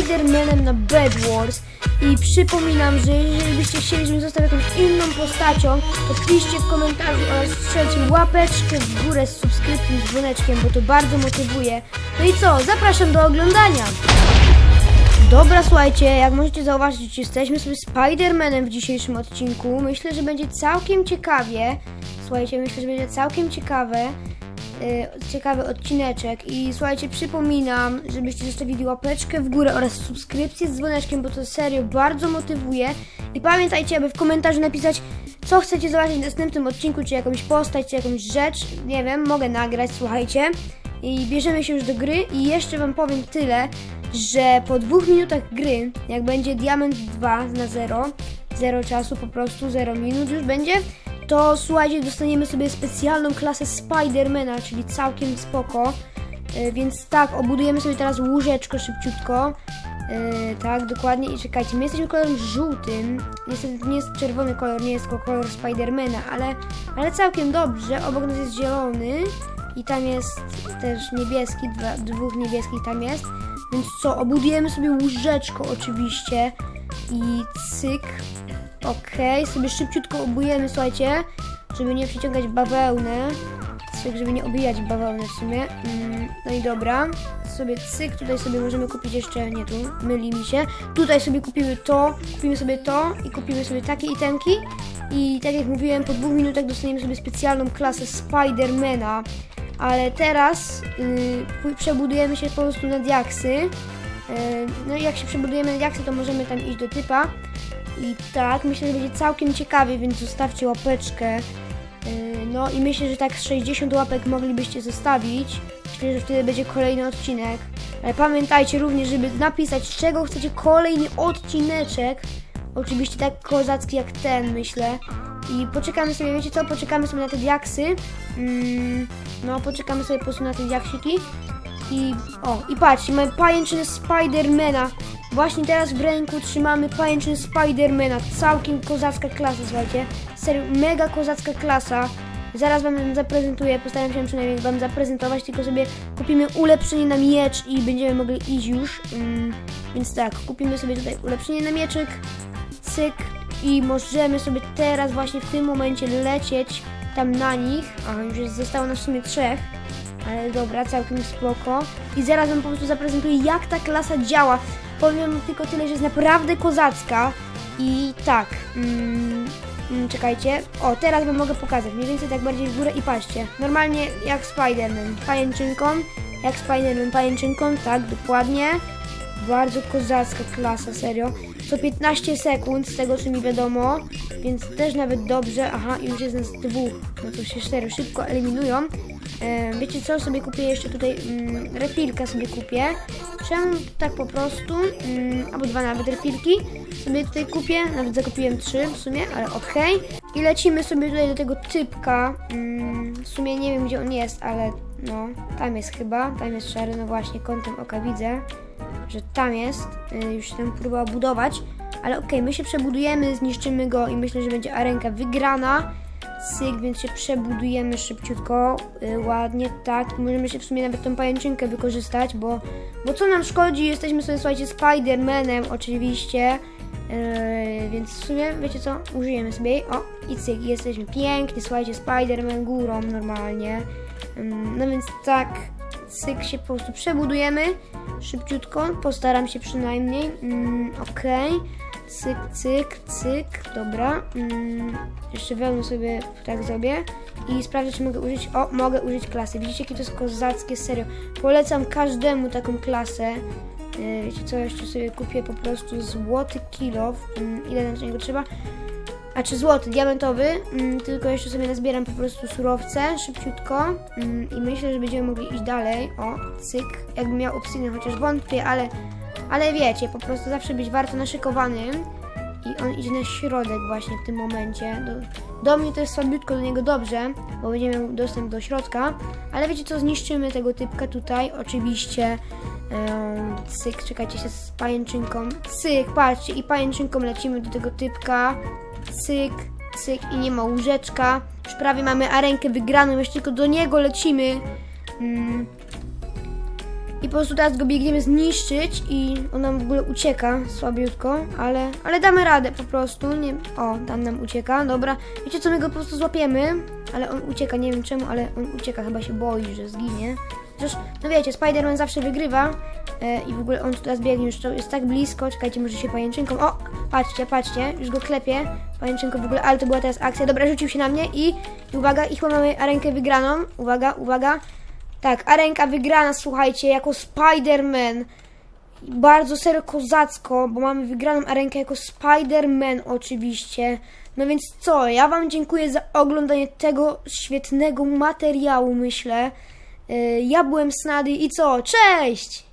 Spider-Manem na Bed Wars. I przypominam, że jeżeli byście chcieli, żebym został jakąś inną postacią, to piszcie w komentarzu oraz strzelcie łapeczkę w górę z subskrypcją, z dzwoneczkiem, bo to bardzo motywuje. No i co, zapraszam do oglądania. Dobra, słuchajcie, jak możecie zauważyć, jesteśmy sobie Spider-Manem w dzisiejszym odcinku. Myślę, że będzie całkiem ciekawie. Słuchajcie, myślę, że będzie całkiem ciekawe. Y, ciekawy odcineczek. I słuchajcie, przypominam, żebyście zostawili łapeczkę w górę oraz subskrypcję z dzwoneczkiem, bo to serio bardzo motywuje. I pamiętajcie, aby w komentarzu napisać, co chcecie zobaczyć w następnym odcinku, czy jakąś postać, czy jakąś rzecz. Nie wiem, mogę nagrać, słuchajcie. I bierzemy się już do gry i jeszcze wam powiem tyle, że po dwóch minutach gry, jak będzie Diament 2 na 0, 0 czasu, po prostu 0 minut już będzie, to słuchajcie, dostaniemy sobie specjalną klasę Spidermana, czyli całkiem spoko. E, Więc tak, obudujemy sobie teraz łóżeczko szybciutko. E, tak, dokładnie. I czekajcie, my jesteśmy kolorem żółtym. Niestety nie jest czerwony kolor, nie jest kolor Spidermana, ale, ale całkiem dobrze. Obok nas jest zielony i tam jest też niebieski, dwa, dwóch niebieskich tam jest. Więc co, obudujemy sobie łóżeczko oczywiście i cyk. Okej, sobie szybciutko obujemy, słuchajcie, żeby nie przyciągać bawełny. Cyk, żeby nie obijać bawełny w sumie. Mm, no i dobra. Sobie cyk, tutaj sobie możemy kupić jeszcze, nie tu, myli mi się. Tutaj sobie kupimy to, kupimy sobie to i kupimy sobie takie itemki. I tak jak mówiłem, po dwóch minutach dostaniemy sobie specjalną klasę Spidermana. Ale teraz yy, przebudujemy się po prostu na diaksy. Yy, no i jak się przebudujemy na diaksy, to możemy tam iść do typa. I tak, myślę, że będzie całkiem ciekawie, więc zostawcie łapeczkę. Yy, No i myślę, że tak z 60 łapek moglibyście zostawić. Myślę, że wtedy będzie kolejny odcinek. Ale pamiętajcie również, żeby napisać, z czego chcecie kolejny odcineczek. Oczywiście tak kozacki jak ten, myślę. I poczekamy sobie, wiecie co? Poczekamy sobie na te diaksy. Mm, no, poczekamy sobie po prostu na te diaksiki. I o, i patrzcie, mamy pajęczynę Spidermana. Właśnie teraz w ręku trzymamy pajęczynę Spidermana. Całkiem kozacka klasa, słuchajcie. Serio, mega kozacka klasa. Zaraz wam ją zaprezentuję, postaram się przynajmniej wam zaprezentować, tylko sobie kupimy ulepszenie na miecz i będziemy mogli iść już. Mm, więc tak, kupimy sobie tutaj ulepszenie na mieczyk, cyk i możemy sobie teraz właśnie w tym momencie lecieć tam na nich. A, już jest, zostało nas w sumie trzech. Ale dobra, całkiem spoko. I zaraz wam po prostu zaprezentuję, jak ta klasa działa. Powiem tylko tyle, że jest naprawdę kozacka. I tak, mm, mm, czekajcie. O, teraz wam mogę pokazać. Mniej więcej tak bardziej w górę i patrzcie. Normalnie jak Spider-Man pajęczynką. Jak Spider-Man pajęczynką, tak, dokładnie. Bardzo kozacka klasa, serio. Co 15 sekund, z tego co mi wiadomo, więc też nawet dobrze. Aha, już jest nas dwóch, no to się cztery szybko eliminują. E, wiecie co, sobie kupię jeszcze tutaj mm, sobie kupię. Czemu tak po prostu, mm, albo dwa nawet refilki sobie tutaj kupię, nawet zakupiłem trzy w sumie, ale okej. I lecimy sobie tutaj do tego typka, mm, w sumie nie wiem gdzie on jest, ale no, tam jest chyba, tam jest szary, no właśnie, kątem oka widzę że tam jest, y, już się tam próbowała budować, ale okej, my się przebudujemy, zniszczymy go i myślę, że będzie arenka wygrana. Cyk, więc się przebudujemy szybciutko, y, ładnie, tak, możemy się w sumie nawet tą pajęczynkę wykorzystać, bo, bo co nam szkodzi, jesteśmy sobie, słuchajcie, Spider-Manem oczywiście, Yy, więc w sumie, wiecie co, użyjemy sobie jej. O, i cyk, jesteśmy piękni, słuchajcie, Spider-Man górą normalnie. Ym, no więc tak, cyk się po prostu przebudujemy szybciutko, postaram się przynajmniej. Mm, Okej, cyk, cyk, cyk, dobra. Mm, jeszcze wełnę sobie tak zrobię i sprawdzę, czy mogę użyć. O, mogę użyć klasy. Widzicie, jakie to jest kozackie, serio. Polecam każdemu taką klasę. Yy, Wiecie co, jeszcze sobie kupię po prostu złoty kilo. Ile nam do niego trzeba? A czy złoty, diamentowy, mm, tylko jeszcze sobie nazbieram po prostu surowce szybciutko mm, i myślę, że będziemy mogli iść dalej. O, cyk, jakbym miał obsydian, chociaż wątpię, ale, ale wiecie, po prostu zawsze być warto naszykowanym i on idzie na środek właśnie w tym momencie. Do, do mnie to jest słabiutko, do niego dobrze, bo będzie miał dostęp do środka, ale wiecie co, zniszczymy tego typka tutaj, oczywiście. Em, cyk, czekajcie się z pajęczynką. Cyk, patrzcie, i pajęczynką lecimy do tego typka. Cyk, cyk i nie ma łóżeczka. Już prawie mamy arenkę wygraną, jeszcze tylko do niego lecimy. Mm. Po prostu teraz go biegniemy zniszczyć i on nam w ogóle ucieka słabiutko, ale, ale damy radę po prostu. Nie, o, tam nam ucieka, dobra. Wiecie co, my go po prostu złapiemy, ale on ucieka, nie wiem czemu, ale on ucieka, chyba się boi, że zginie. Chociaż, no wiecie, Spider-Man zawsze wygrywa e, i w ogóle on tu teraz biegnie, już to jest tak blisko, czekajcie, może się pajęczynką, o, patrzcie, patrzcie, już go klepie, pajęczynko w ogóle, ale to była teraz akcja, dobra, rzucił się na mnie i, i uwaga, i chyba mamy arenkę wygraną, uwaga, uwaga, tak, arenka wygrana, słuchajcie, jako Spider-Man. Bardzo serio kozacko, bo mamy wygraną arenkę jako Spider-Man oczywiście. No więc co, ja Wam dziękuję za oglądanie tego świetnego materiału, myślę. Yy, Ja byłem Snady i co? Cześć!